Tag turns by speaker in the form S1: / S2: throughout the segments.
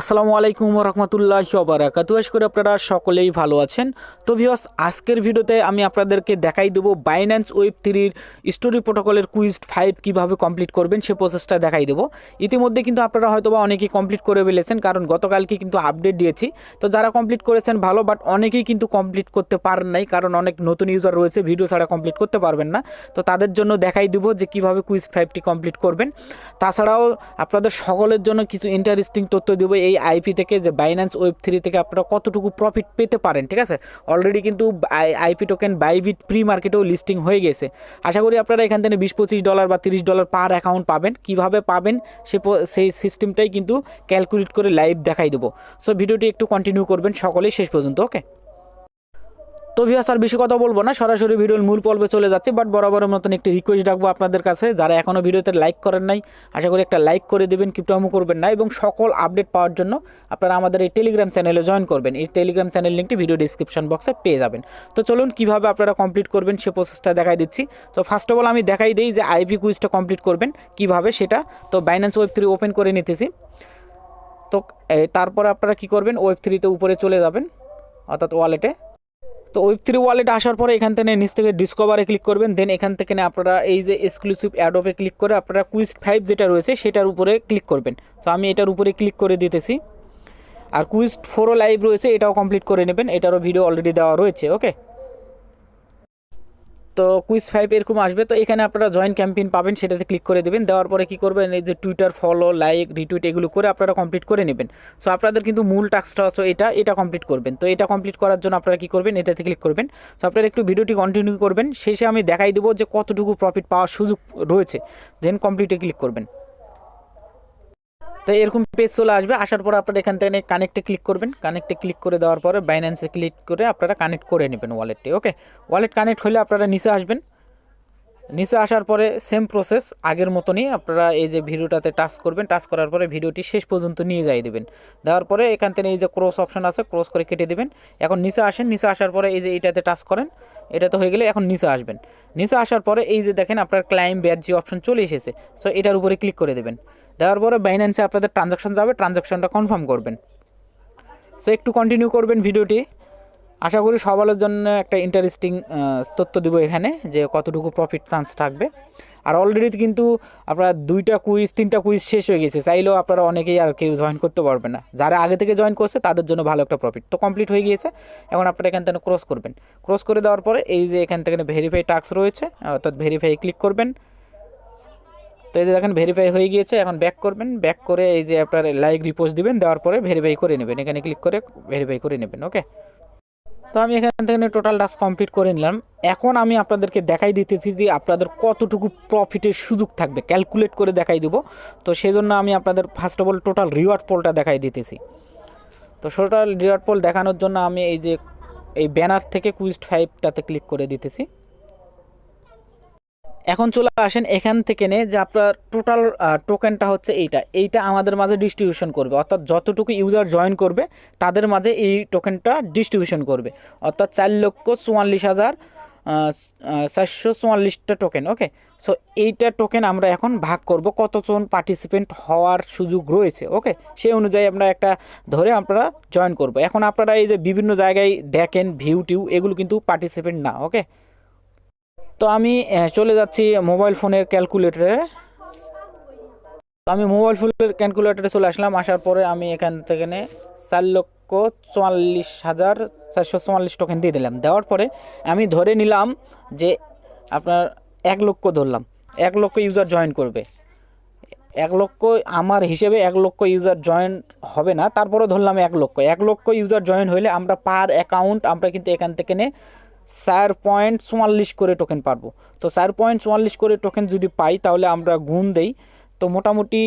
S1: আসসালামু আলাইকুম রহমতুল্লাহ বারাকাতু আশ করে আপনারা সকলেই ভালো আছেন। তো ভিওস আজকের ভিডিওতে আমি আপনাদেরকে দেখাই দেবো বাইন্যান্স ওয়েব থ্রির স্টোরি প্রোটোকলের কুইজ ফাইভ কীভাবে কমপ্লিট করবেন সে প্রসেসটা দেখাই দেবো। ইতিমধ্যে কিন্তু আপনারা হয়তো বা অনেকেই কমপ্লিট করে ফেলেছেন, কারণ গতকালকে কিন্তু আপডেট দিয়েছি। তো যারা কমপ্লিট করেছেন, ভালো বাট অনেকেই কিন্তু কমপ্লিট করতে পারেন নাই, কারণ অনেক নতুন ইউজার রয়েছে ভিডিও ছাড়া কমপ্লিট করতে পারবেন না। তো তাদের জন্য দেখাই দেবো যে কীভাবে কুইজ ফাইভটি কমপ্লিট করবেন। তাছাড়াও আপনাদের সকলের জন্য কিছু ইন্টারেস্টিং তথ্য দেবো। এই আইপি থেকে যে বাইন্যান্স ওয়েব থ্রি থেকে আপনারা কতটুকু প্রফিট পেতে পারেন, ঠিক আছে? অলরেডি কিন্তু আইপি টোকেন বাইবিট প্রি মার্কেটেও লিস্টিং হয়ে গেছে। আশা করি আপনারা এখান থেকে বিশ পঁচিশ ডলার বা তিরিশ ডলার পার অ্যাকাউন্ট পাবেন। কীভাবে পাবেন সে সেই সিস্টেমটাই কিন্তু ক্যালকুলেট করে লাইভ দেখাই দেবো। সো ভিডিওটি একটু কন্টিনিউ করবেন সকলেই শেষ পর্যন্ত ওকে তো ভিউয়ার্স আর বেশি কথা বলব না, সরাসরি ভিডিওর মূল পর্বে চলে যাচ্ছে বাট বরাবরের মতন একটি রিকোয়েস্ট রাখব আপনাদের কাছে। যারা এখনও ভিডিওতে লাইক করেন নাই, আশা করি একটা লাইক করে দেবেন কিপটামো করবেন না, এবং সকল আপডেট পাওয়ার জন্য আপনারা আমাদের এই টেলিগ্রাম চ্যানেলে জয়েন করবেন। এই টেলিগ্রাম চ্যানেল লিঙ্কটি ভিডিও ডিসক্রিপশন বক্সে পেয়ে যাবেন। তো চলুন, কীভাবে আপনারা কমপ্লিট করবেন, সে প্রসেসটা দেখাই দিচ্ছি। তো ফার্স্ট অফ অল আমি দেখাই দিই যে আইপি কুইজটা কমপ্লিট করবেন, কীভাবে সেটা। তো বাইন্যান্স ওয়েব থ্রি ওপেন করে নিতেছি। তো তারপরে আপনারা কি করবেন ওয়েব থ্রিতে উপরে চলে যাবেন, অর্থাৎ ওয়ালেটে তো ওয়েব থ্রি ওয়ালেট আসার পরে এখান থেকে নিচ থেকে ডিসকভারে ক্লিক করবেন দেন এখান থেকে আপনারা এই যে এক্সক্লুসিভ অ্যাডপে ক্লিক করে আপনারা কুইজ ফাইভ যেটা রয়েছে সেটার উপরে ক্লিক করবেন। তো আমি এটার উপরে ক্লিক করে দিতেছি। আর কুইজ ফোরও লাইভ রয়েছে, এটাও কমপ্লিট করে নেবেন, এটারও ভিডিও অলরেডি দেওয়া রয়েছে ওকে তো কুইজ ফাইভ এরকম আসবে, তো এখানে আপনারা জয়েন্ট ক্যাম্পেইন পাবেন, সেটাতে ক্লিক করে দেবেন। দেওয়ার পরে কী করবেন, এই যে টুইটার ফলো লাইক রিটুইট এগুলো করে আপনারা কমপ্লিট করে নেবেন। সো আপনাদের কিন্তু মূল টাস্কটা হচ্ছে এটা এটা কমপ্লিট করবেন। তো এটা কমপ্লিট করার জন্য আপনারা কী করবেন, এটাতে ক্লিক করবেন। সো আপনারা একটু ভিডিওটি কন্টিনিউ করবেন, শেষে আমি দেখাই দেবো যে কতটুকু প্রফিট পাওয়ার সুযোগ রয়েছে। দেন কমপ্লিটে ক্লিক করবেন। তো এরকম পেজ চলে আসবে। আসার পর আপনারা এখান থেকে কানেক্টে ক্লিক করবেন। কানেক্টে ক্লিক করে দেওয়ার পরে বাইন্যান্সে ক্লিক করে আপনারা কানেক্ট করে নেবেন ওয়ালেটটি ওকে ওয়ালেট কানেক্ট হলে আপনারা নিচে আসবেন। নিচে আসার পরে সেম প্রসেস আগের মতনই আপনারা এই যে ভিডিওটাতে টাচ করবেন। টাচ করার পরে ভিডিওটি শেষ পর্যন্ত নিয়ে যাই দেবেন। দেওয়ার পরে এখান থেকে এই যে ক্রস অপশন আছে ক্রস করে কেটে দেবেন। এখন নিচে আসেন, নিচে আসার পরে এই যে এইটাতে টাচ করেন। এটাতে হয়ে গেলে এখন নিচে আসবেন। নিচে আসার পরে এই যে দেখেন আপনার ক্লাইম ব্যাচ যে অপশন চলে এসেছে। সো এটার উপরে ক্লিক করে দেবেন। দেওয়ার পরে বাইন্যান্সে আপনাদের ট্রানজাকশন যাবে ট্রানজাকশনটা কনফার্ম করবেন। সো একটু কন্টিনিউ করবেন ভিডিওটি। আশা করি সবার জন্য একটা ইন্টারেস্টিং তথ্য দেব এখানে যে কতটুকু প্রফিট চান্স থাকবে। আর অলরেডি কিন্তু আপনার দুইটা কুইজ তিনটা কুইজ শেষ হয়ে গেছে। চাইলেও আপনারা অনেকেই আর কেউ জয়েন করতে পারবে না। যারা আগে থেকে জয়েন করছে, তাদের জন্য ভালো একটা প্রফিট তো কমপ্লিট হয়ে গিয়েছে। এখন আপনারা এখান থেকে ক্রস করবেন। ক্রস করে দেওয়ার পরে এই যে এখান থেকে ভেরিফাই টাস্ক রয়েছে, অর্থাৎ ভেরিফাই ক্লিক করবেন। তো এই যে দেখেন ভেরিফাই হয়ে গিয়েছে, এখন ব্যাক করবেন ব্যাক করে এই যে আপনার লাইক রিপোস্ট দিবেন, দেওয়ার পরে ভেরিফাই করে নেবেন। এখানে ক্লিক করে ভেরিফাই করে নেবেন ওকে তো আমি এখান থেকে টোটাল টাস্ক কমপ্লিট করে নিলাম। এখন আমি আপনাদেরকে দেখাই দিতেছি যে আপনাদের কতটুকু প্রফিটের সুযোগ থাকবে। ক্যালকুলেট করে দেখাই দেবো। তো সেই জন্য আমি আপনাদের first of all total reward পোলটা দেখাই দিতেছি। তো টোটাল রিওয়ার্ড পোল দেখানোর জন্য আমি এই যে, এই ব্যানার থেকে কুইস্ট ফাইভটাতে ক্লিক করে দিতেছি। এখন চলে আসেন এখান থেকে নে যে আপনার টোটাল টোকেনটা হচ্ছে এইটা। এইটা আমাদের মাঝে ডিস্ট্রিবিউশন করবে। অর্থাৎ যতটুকু ইউজার জয়েন করবে, তাদের মাঝে এই টোকেনটা ডিস্ট্রিবিউশন করবে। অর্থাৎ চার লক্ষ চুয়াল্লিশ হাজার চারশো চুয়াল্লিশটা টোকেন ওকে সো এইটা টোকেন আমরা এখন ভাগ করব কতজন পার্টিসিপেন্ট হওয়ার সুযোগ রয়েছে ওকে সেই অনুযায়ী আমরা একটা ধরে আপনারা জয়েন করব। এখন আপনারা এই যে বিভিন্ন জায়গায় দেখেন ভিউ টিউ এগুলো কিন্তু পার্টিসিপেন্ট না ওকে তো আমি চলে যাচ্ছি মোবাইল ফোনের ক্যালকুলেটরে তো আমি মোবাইল ফোনের ক্যালকুলেটরে চলে আসলাম, আসার পরে আমি এখান থেকে চার লক্ষ চুয়াল্লিশ হাজার চারশো চুয়াল্লিশ টোকেন দিয়ে দিলাম। দেওয়ার পরে আমি ধরে নিলাম যে আপনার এক লক্ষ ধরলাম। এক লক্ষ ইউজার জয়েন করবে। এক লক্ষ, আমার হিসেবে এক লক্ষ ইউজার জয়েন হবে না তারপরে ধরলাম এক লক্ষ। এক লক্ষ ইউজার জয়েন হলে আমরা পার অ্যাকাউন্ট আমরা কিন্তু এখান থেকে নে চার পয়েন্ট চুয়াল্লিশ করে টোকেন পারব। তো চার পয়েন্ট চুয়াল্লিশ করে টোকেন যদি পাই, তাহলে আমরা গুণ দেই। তো মোটামুটি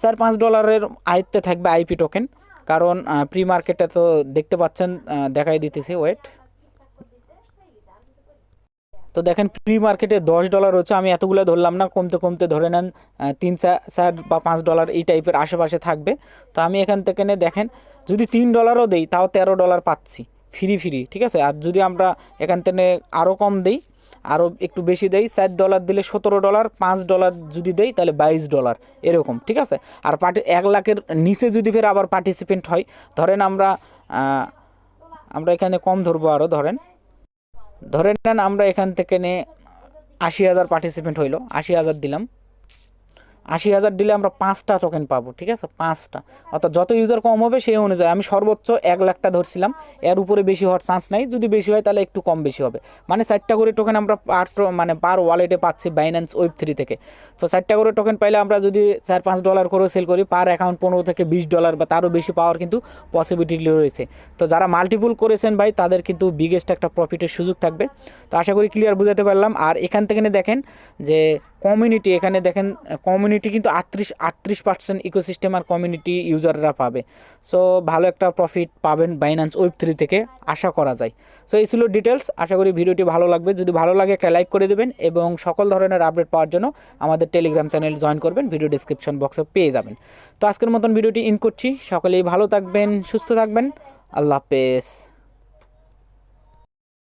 S1: চার পাঁচ ডলারের আয়ত্তে থাকবে আইপি টোকেন কারণ প্রি মার্কেটে তো দেখতে পাচ্ছেন দেখাই দিতেছি ওয়েট তো দেখেন প্রি মার্কেটে দশ ডলার হচ্ছে, আমি এতগুলো ধরলাম না, কমতে কমতে ধরে নেন তিন চার বা পাঁচ ডলার এই টাইপের আশেপাশে থাকবে। তো আমি এখান থেকে দেখেন, যদি তিন ডলারও দেই, তাও তেরো ডলার পাচ্ছি। ফ্রি ফ্রি, ঠিক আছে? আর যদি আমরা এখান থেকে আরও কম দেই আরও একটু বেশি দেই চার ডলার দিলে সতেরো ডলার, পাঁচ ডলার যদি দেই, তাহলে বাইশ ডলার, এরকম, ঠিক আছে? আর পার্টি, এক লাখের নিচে যদি ফের আবার পার্টিসিপেন্ট হয়, ধরেন আমরা আমরা এখানে কম ধরবো আরও ধরেন। ধরেন আমরা এখান থেকে নে আশি হাজার পার্টিসিপেন্ট হইল, আশি হাজার দিলাম। আশি হাজার দিলে আমরা পাঁচটা টোকেন পাবো, ঠিক আছে? পাঁচটা। অর্থাৎ যত ইউজার কম হবে, সেই অনুযায়ী। আমি সর্বোচ্চ এক লাখটা ধরছিলাম। এর উপরে বেশি হওয়ার চান্স নাই। যদি বেশি হয়, তাহলে একটু কম বেশি হবে। মানে চারটা করে টোকেন আমরা পার মানে পার ওয়ালেটে পাচ্ছি বাইন্যান্স ওয়েব থ্রি থেকে। তো চারটা করে টোকেন পাইলে আমরা যদি চার পাঁচ ডলার করে সেল করি পার অ্যাকাউন্ট পনেরো থেকে বিশ ডলার বা তারও বেশি পাওয়ার কিন্তু পসিবিলিটি রয়েছে। তো যারা মাল্টিপুল করেছেন ভাই, তাদের কিন্তু বিগেস্ট একটা প্রফিটের সুযোগ থাকবে। তো আশা করি ক্লিয়ার বুঝাতে পারলাম। আর এখান থেকে দেখেন যে কমিউনিটি এখানে দেখেন কমিউনিটি কিন্তু আটত্রিশ আটত্রিশ পার্সেন্ট ইকোসিস্টেম আর কমিউনিটি ইউজাররা পাবে। সো ভালো একটা প্রফিট পাবেন বাইন্যান্স ওয়েব থ্রি থেকে, আশা করা যায়। সো এই ছিল ডিটেলস আশা করি ভিডিওটি ভালো লাগবে। যদি ভালো লাগে, একটা লাইক করে দেবেন এবং সকল ধরনের আপডেট পাওয়ার জন্য আমাদের টেলিগ্রাম চ্যানেল জয়েন করবেন ভিডিও ডিসক্রিপশন বক্সে পেয়ে যাবেন। তো আজকের মতন ভিডিওটি ইন করছি। সকলেই ভালো থাকবেন, সুস্থ থাকবেন। আল্লাহ হাফেজ।